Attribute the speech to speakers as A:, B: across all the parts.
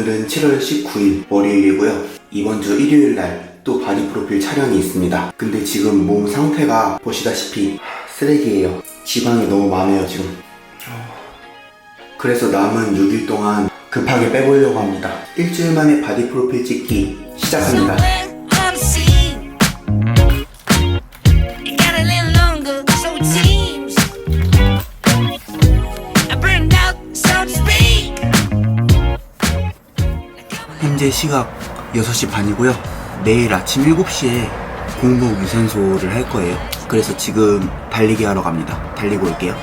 A: 오늘은 7월 19일 월요일이고요. 이번 주 일요일 날 또 바디 프로필 촬영이 있습니다. 근데 지금 몸 상태가 보시다시피 쓰레기예요. 지방이 너무 많아요, 지금. 그래서 남은 6일 동안 급하게 빼보려고 합니다. 일주일 만에 바디 프로필 찍기 시작합니다. 현재 시각 6시 반이고요. 내일 아침 7시에 공복 유산소를 할 거예요. 그래서 지금 달리기 하러 갑니다. 달리고 올게요.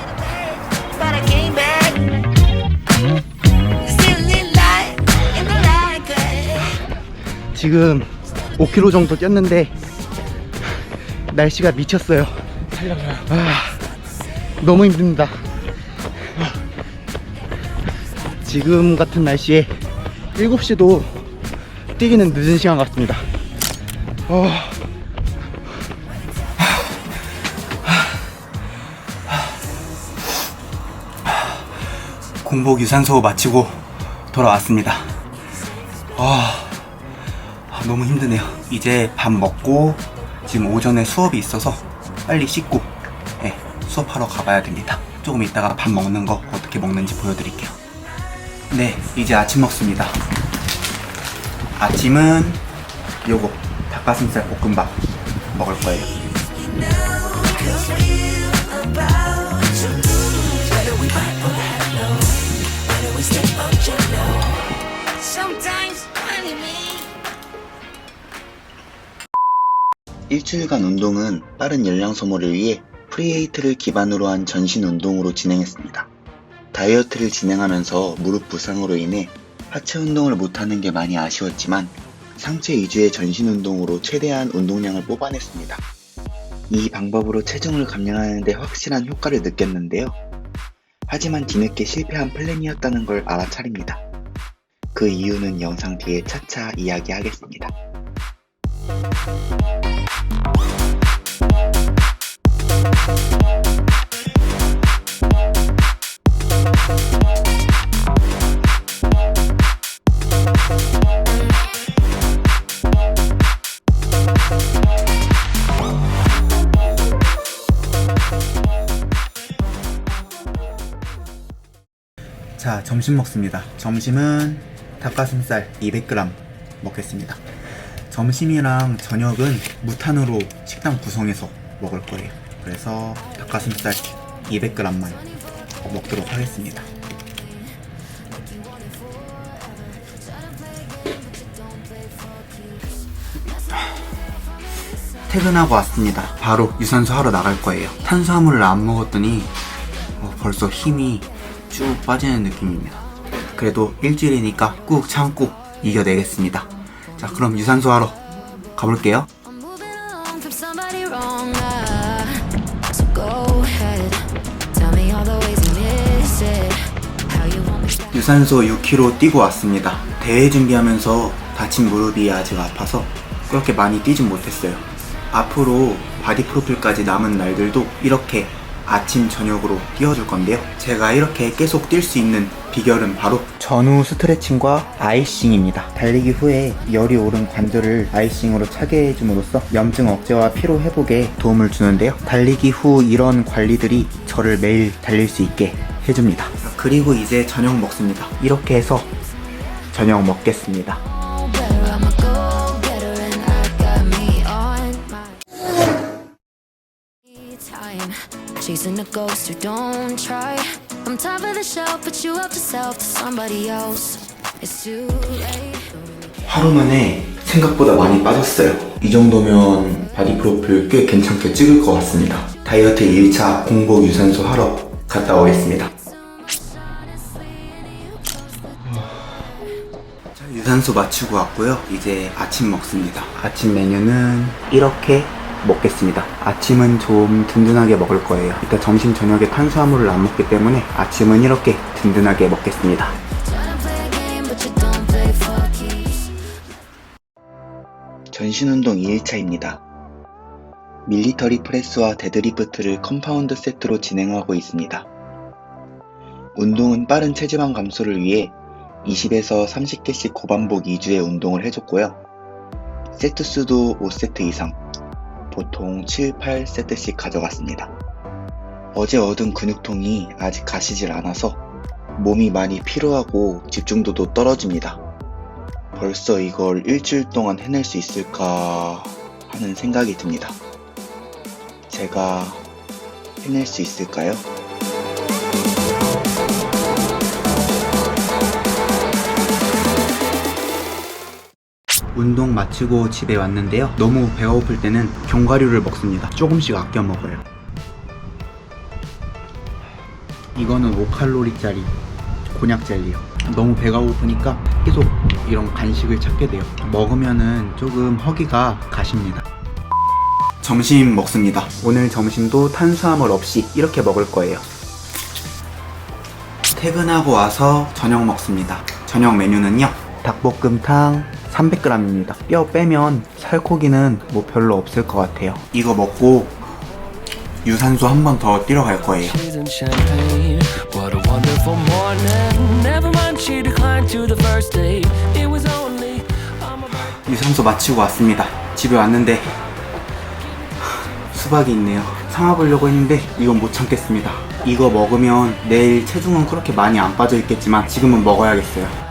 A: 지금 5km 정도 뛰었는데 날씨가 미쳤어요. 아, 너무 힘듭니다. 지금 같은 날씨에 7시도 뛰기는 늦은 시간 같습니다. 어. 공복 유산소 마치고 돌아왔습니다. 아, 아, 너무 힘드네요. 이제 밥 먹고 지금 오전에 수업이 있어서 빨리 씻고 예, 수업하러 가봐야 됩니다. 조금 이따가 밥 먹는 거 어떻게 먹는지 보여드릴게요. 네, 이제 아침 먹습니다. 아침은 요거 닭가슴살 볶음밥 먹을 거예요.
B: 일주일간 운동은 빠른 열량 소모를 위해 프리에이트를 기반으로 한 전신 운동으로 진행했습니다. 다이어트를 진행하면서 무릎 부상으로 인해 하체 운동을 못하는 게 많이 아쉬웠지만 상체 위주의 전신 운동으로 최대한 운동량을 뽑아냈습니다. 이 방법으로 체중을 감량하는데 확실한 효과를 느꼈는데요. 하지만 뒤늦게 실패한 플랜이었다는 걸 알아차립니다. 그 이유는 영상 뒤에 차차 이야기하겠습니다.
A: 점심 먹습니다. 점심은 닭가슴살 200g 먹겠습니다. 점심이랑 저녁은 무탄으로 식단 구성해서 먹을 거예요. 그래서 닭가슴살 200g만 먹도록 하겠습니다. 퇴근하고 왔습니다. 바로 유산소 하러 나갈 거예요. 탄수화물을 안 먹었더니 어, 벌써 힘이 쭉 빠지는 느낌입니다. 그래도 일주일이니까 꾹 참고 이겨내겠습니다. 자, 그럼 유산소 하러 가볼게요. 유산소 6km 뛰고 왔습니다. 대회 준비하면서 다친 무릎이 아직 아파서 그렇게 많이 뛰진 못했어요. 앞으로 바디 프로필까지 남은 날들도 이렇게 아침 저녁으로 뛰어줄 건데요. 제가 이렇게 계속 뛸 수 있는 비결은 바로 전후 스트레칭과 아이싱입니다. 달리기 후에 열이 오른 관절을 아이싱으로 차게 해줌으로써 염증 억제와 피로 회복에 도움을 주는데요. 달리기 후 이런 관리들이 저를 매일 달릴 수 있게 해줍니다. 그리고 이제 저녁 먹습니다. 이렇게 해서 저녁 먹겠습니다.
C: Chasing a ghost who don't try. I'm top of the shelf, but you up to self to somebody else. It's too late.
A: 하루 만에 생각보다 많이 빠졌어요. 이 정도면 바디 프로필 꽤 괜찮게 찍을 것 같습니다. 다이어트 1차 공복 유산소 하러 갔다 오겠습니다. 자, 유산소 마치고 왔고요. 이제 아침 먹습니다. 아침 메뉴는 이렇게 먹겠습니다. 아침은 좀 든든하게 먹을 거예요. 이따 점심 저녁에 탄수화물을 안 먹기 때문에 아침은 이렇게 든든하게 먹겠습니다.
B: 전신운동 2일차입니다. 밀리터리 프레스와 데드리프트를 컴파운드 세트로 진행하고 있습니다. 운동은 빠른 체지방 감소를 위해 20에서 30개씩 고반복 2주의 운동을 해줬고요. 세트 수도 5세트 이상, 보통 7, 8세트씩 가져갔습니다. 어제 얻은 근육통이 아직 가시질 않아서 몸이 많이 피로하고 집중도도 떨어집니다. 벌써 이걸 일주일 동안 해낼 수 있을까 하는 생각이 듭니다. 제가 해낼 수 있을까요?
A: 운동 마치고 집에 왔는데요. 너무 배가 고플 때는 견과류를 먹습니다. 조금씩 아껴 먹어요. 이거는 5칼로리짜리 곤약 젤리요. 너무 배가 고프니까 계속 이런 간식을 찾게 돼요. 먹으면은 조금 허기가 가십니다. 점심 먹습니다. 오늘 점심도 탄수화물 없이 이렇게 먹을 거예요. 퇴근하고 와서 저녁 먹습니다. 저녁 메뉴는요. 닭볶음탕 300g입니다. 뼈 빼면 살코기는 뭐 별로 없을 것 같아요. 이거 먹고 유산소 한 번 더 뛰러 갈 거예요. 유산소 마치고 왔습니다. 집에 왔는데 수박이 있네요. 삼아보려고 했는데 이건 못 참겠습니다. 이거 먹으면 내일 체중은 그렇게 많이 안 빠져 있겠지만 지금은 먹어야겠어요.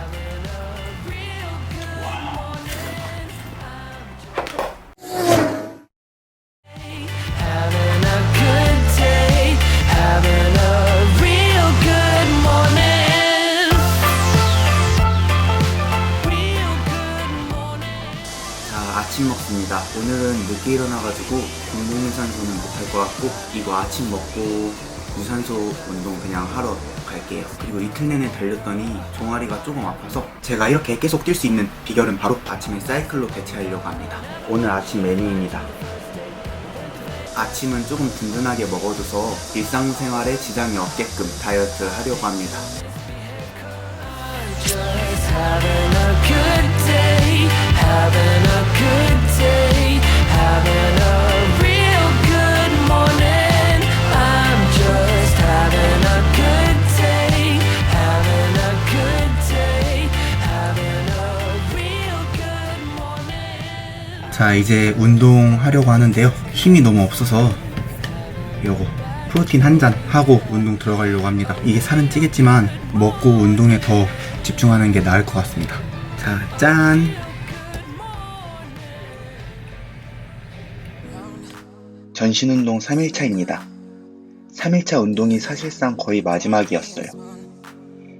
A: 늦게 일어나가지고 공복 유산소는 못할 것 같고 이거 아침 먹고 유산소 운동 그냥 하러 갈게요. 그리고 이틀 내내 달렸더니 종아리가 조금 아파서 제가 이렇게 계속 뛸 수 있는 비결은 바로 아침에 사이클로 대체하려고 합니다. 오늘 아침 메뉴입니다. 아침은 조금 든든하게 먹어줘서 일상생활에 지장이 없게끔 다이어트 하려고 합니다.
D: Having a good day. Having a good day.
A: 자 이제 운동하려고 하는데요 힘이 너무 없어서 요거 프로틴 한 잔 하고 운동 들어가려고 합니다 이게 살은 찌겠지만 먹고 운동에 더 집중하는 게 나을 것 같습니다 자짠
B: 전신운동 3일차입니다. 3일차 운동이 사실상 거의 마지막이었어요.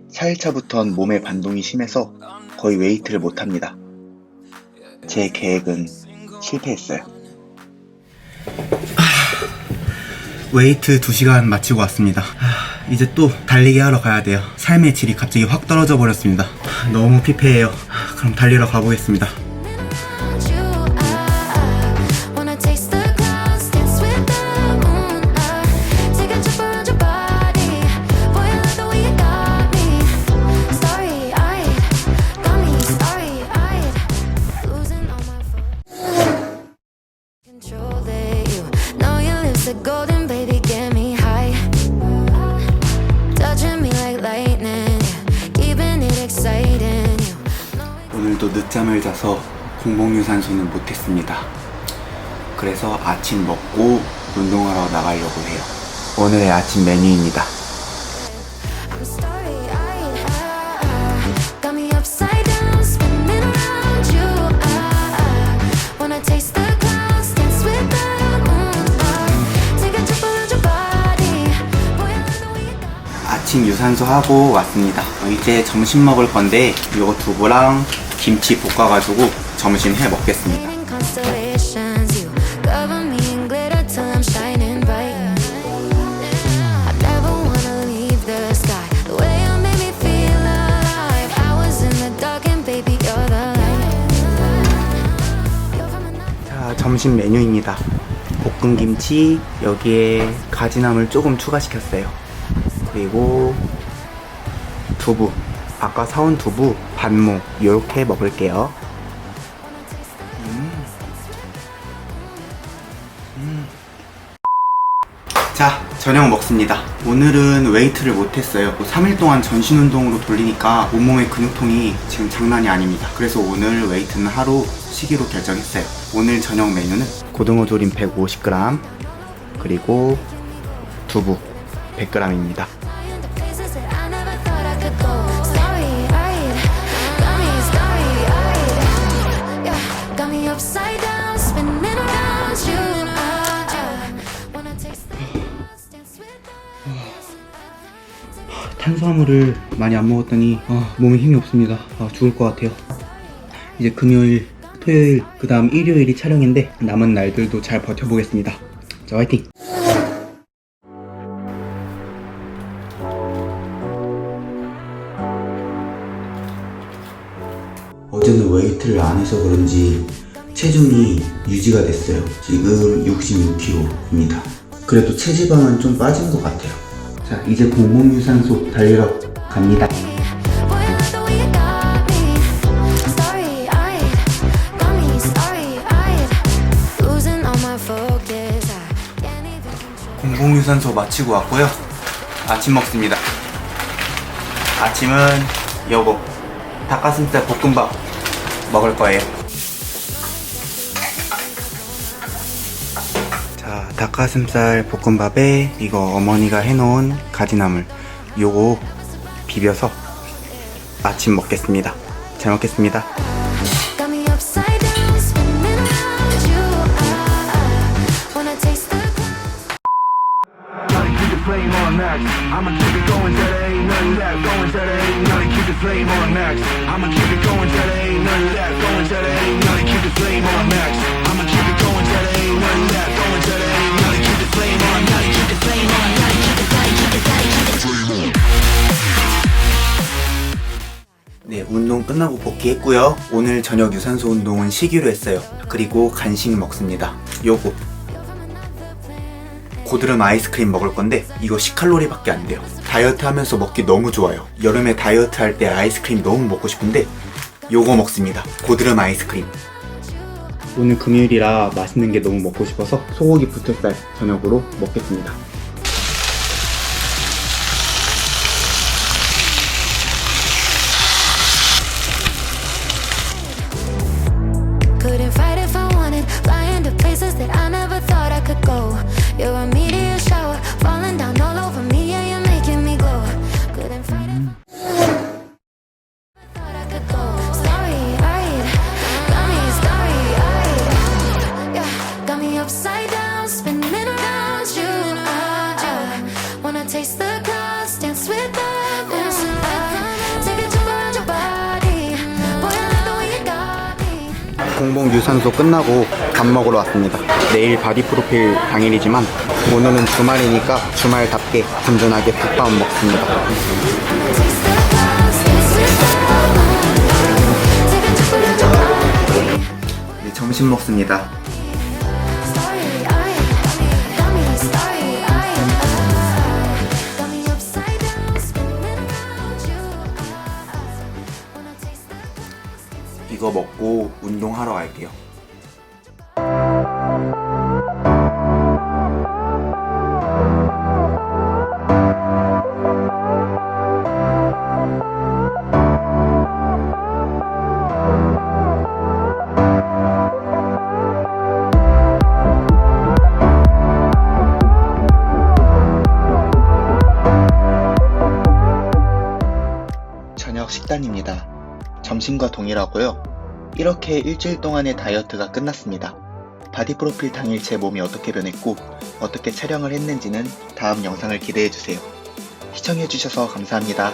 B: 4일차부턴 몸의 반동이 심해서 거의 웨이트를 못합니다. 제 계획은 실패했어요.
A: 웨이트 2시간 마치고 왔습니다 아, 이제 또 달리기 하러 가야 돼요 삶의 질이 갑자기 확 떨어져 버렸습니다 아, 너무 피폐해요 아, 그럼 달리러 가보겠습니다 못했습니다. 그래서 아침 먹고 운동하러 나가려고 해요. 오늘의 아침 메뉴입니다. 아침 유산소 하고 왔습니다. 어, 이제 점심 먹을 건데 이거 두부랑 김치 볶아가지고 점심 해 먹겠습니다.
C: Constellations, you cover me in glitter till I'm shining bright. I never wanna leave the sky. The way you made me feel alive. I was in the dark and baby, you're the light. You're from another.
A: 자, 점심 메뉴입니다. 볶은 김치 여기에 가지나물 조금 추가시켰어요. 그리고 두부. 아까 사온 두부 반모 이렇게 먹을게요. 자, 저녁 먹습니다. 오늘은 웨이트를 못했어요. 3일 동안 전신 운동으로 돌리니까 온몸의 근육통이 지금 장난이 아닙니다. 그래서 오늘 웨이트는 하루 쉬기로 결정했어요. 오늘 저녁 메뉴는 고등어 조림 150g 그리고 두부 100g입니다. 탄수화물을 많이 안 먹었더니 아, 몸에 힘이 없습니다. 아, 죽을 것 같아요. 이제 금요일, 토요일, 그 다음 일요일이 촬영인데 남은 날들도 잘 버텨보겠습니다. 자, 화이팅! 어제는 웨이트를 안 해서 그런지 체중이 유지가 됐어요. 지금 66kg입니다. 그래도 체지방은 좀 빠진 것 같아요. 자, 이제 공복유산소 달리러 갑니다. 공복유산소 마치고 왔고요. 아침 먹습니다. 아침은 요거 닭가슴살 볶음밥 먹을 거예요. 닭가슴살 볶음밥에 이거 어머니가 해놓은 가지나물 요거 비벼서 아침 먹겠습니다. 잘 먹겠습니다. 네, 운동 끝나고 복귀했고요. 오늘 저녁 유산소 운동은 쉬기로 했어요. 그리고 간식 먹습니다. 요거. 고드름 아이스크림 먹을 건데 이거 10칼로리밖에 안 돼요. 다이어트 하면서 먹기 너무 좋아요. 여름에 다이어트 할 때 아이스크림 너무 먹고 싶은데 요거 먹습니다. 고드름 아이스크림. 오늘 금요일이라 맛있는 게 너무 먹고 싶어서 소고기 부채살 저녁으로 먹겠습니다. 공복 유산소 끝나고 밥 먹으러 왔습니다. 내일 바디 프로필 당일이지만 오늘은 주말이니까 주말답게 든든하게 국밥 먹습니다. 네, 점심 먹습니다. 이거 먹고 운동하러 갈게요.
B: 식단입니다. 점심과 동일하고요. 이렇게 일주일 동안의 다이어트가 끝났습니다. 바디 프로필 당일 제 몸이 어떻게 변했고 어떻게 촬영을 했는지는 다음 영상을 기대해주세요. 시청해주셔서 감사합니다.